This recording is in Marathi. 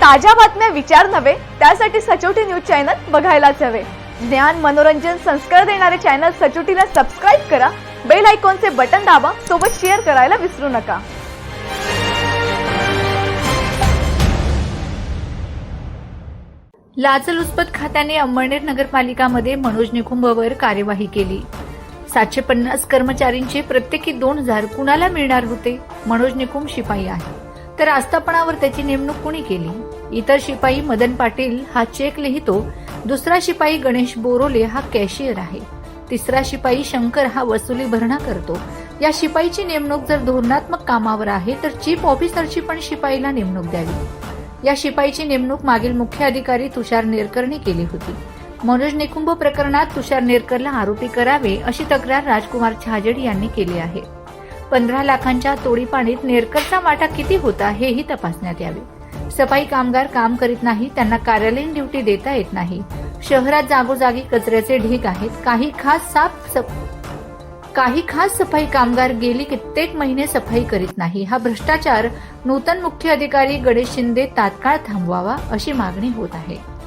ताज्या बातम्या विचार नव्हे त्यासाठी सचोटी न्यूज चॅनल बघायलाच हवे. ज्ञान मनोरंजन संस्कार देणारे चॅनल सचोटीला सबस्क्राईब करा बेल आयकॉनचे बटन दाबा सोबत शेअर करायला विसरू नका. लाचलुचपत खात्याने अंमळनेर नगरपालिकामध्ये मनोज निकुंभवर कार्यवाही केली. सातशे पन्नास कर्मचारींचे प्रत्येकी दोन हजार कुणाला मिळणार होते? मनोज निकुंभ शिपाई आहे तर आस्थापनावर त्याची नेमणूक कुणी केली? इतर शिपाई मदन पाटील हा चेक लिहितो. दुसरा शिपाई गणेश बोरोले हा कॅशियर आहे. तिसरा शिपाई शंकर हा वसुली भरणा करतो. या शिपाईची नेमणूक जर धोरणात्मक कामावर आहे तर चीफ ऑफिसरची पण शिपाईला नेमणूक द्यावी. या शिपाईची नेमणूक मागील मुख्य अधिकारी तुषार नेरकरने केली होती. मनोज निकुंभ प्रकरणात तुषार नेरकरला आरोपी करावे अशी तक्रार राजकुमार छाजेड यांनी केली आहे. पंधरा लाखांच्या तोडीपाणीत नेरकरचा वाटा किती होता हेही तपासण्यात यावे. सफाई कामगार काम करीत नाही त्यांना कार्यालयीन ड्युटी देता येत नाही. शहरात जागोजागी कचऱ्याचे ढीग आहेत. काही खास साफ सफ- काही खास सफाई कामगार गेली कित्येक महिने सफाई करीत नाही. हा भ्रष्टाचार नूतन मुख्य अधिकारी गणेश शिंदे तात्काळ थांबवावा अशी मागणी होत आहे.